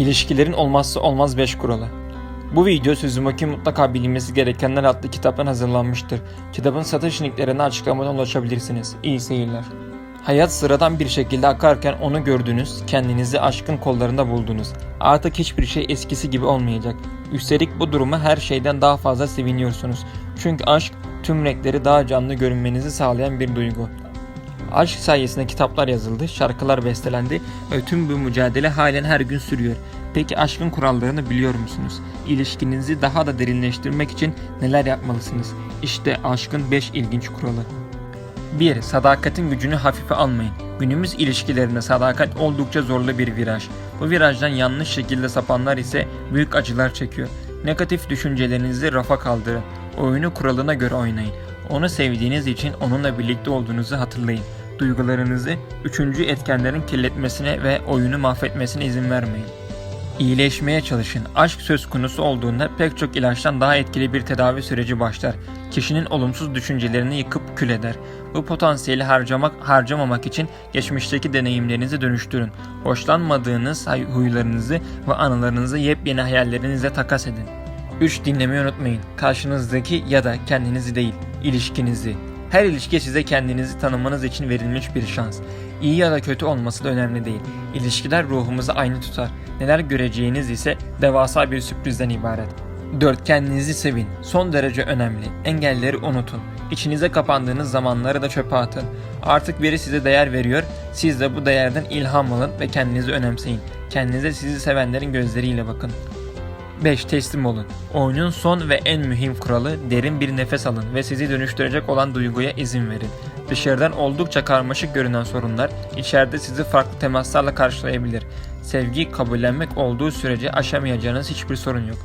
İlişkilerin olmazsa olmaz 5 kuralı. Bu video Suzuki mutlaka bilinmesi gerekenler adlı kitaptan hazırlanmıştır. Kitabın satış linklerine açıklamadan ulaşabilirsiniz. İyi seyirler. Hayat sıradan bir şekilde akarken onu gördünüz, kendinizi aşkın kollarında buldunuz. Artık hiçbir şey eskisi gibi olmayacak. Üstelik bu duruma her şeyden daha fazla seviniyorsunuz. Çünkü aşk tüm renkleri daha canlı görünmenizi sağlayan bir duygu. Aşk sayesinde kitaplar yazıldı, şarkılar bestelendi ve tüm bu mücadele halen her gün sürüyor. Peki aşkın kurallarını biliyor musunuz? İlişkinizi daha da derinleştirmek için neler yapmalısınız? İşte aşkın 5 ilginç kuralı. 1. Sadakatin gücünü hafife almayın. Günümüz ilişkilerinde sadakat oldukça zorlu bir viraj. Bu virajdan yanlış şekilde sapanlar ise büyük acılar çekiyor. Negatif düşüncelerinizi rafa kaldırın. Oyunu kuralına göre oynayın. Onu sevdiğiniz için onunla birlikte olduğunuzu hatırlayın. Duygularınızı üçüncü etkenlerin kirletmesine ve oyunu mahvetmesine izin vermeyin. İyileşmeye çalışın. Aşk söz konusu olduğunda pek çok ilaçtan daha etkili bir tedavi süreci başlar. Kişinin olumsuz düşüncelerini yıkıp kül eder. Bu potansiyeli harcamak harcamamak için geçmişteki deneyimlerinizi dönüştürün. Hoşlanmadığınız huylarınızı ve anılarınızı yepyeni hayallerinizle takas edin. 3. Dinlemeyi unutmayın. Karşınızdaki ya da kendinizi değil, ilişkinizi. Her ilişki size kendinizi tanımanız için verilmiş bir şans. İyi ya da kötü olması da önemli değil. İlişkiler ruhumuzu aynı tutar. Neler göreceğiniz ise devasa bir sürprizden ibaret. 4. Kendinizi sevin. Son derece önemli. Engelleri unutun. İçinize kapandığınız zamanları da çöpe atın. Artık biri size değer veriyor. Siz de bu değerden ilham alın ve kendinizi önemseyin. Kendinize sizi sevenlerin gözleriyle bakın. 5. Teslim olun. Oyunun son ve en mühim kuralı derin bir nefes alın ve sizi dönüştürecek olan duyguya izin verin. Dışarıdan oldukça karmaşık görünen sorunlar içeride sizi farklı temaslarla karşılayabilir. Sevgi kabullenmek olduğu sürece aşamayacağınız hiçbir sorun yok.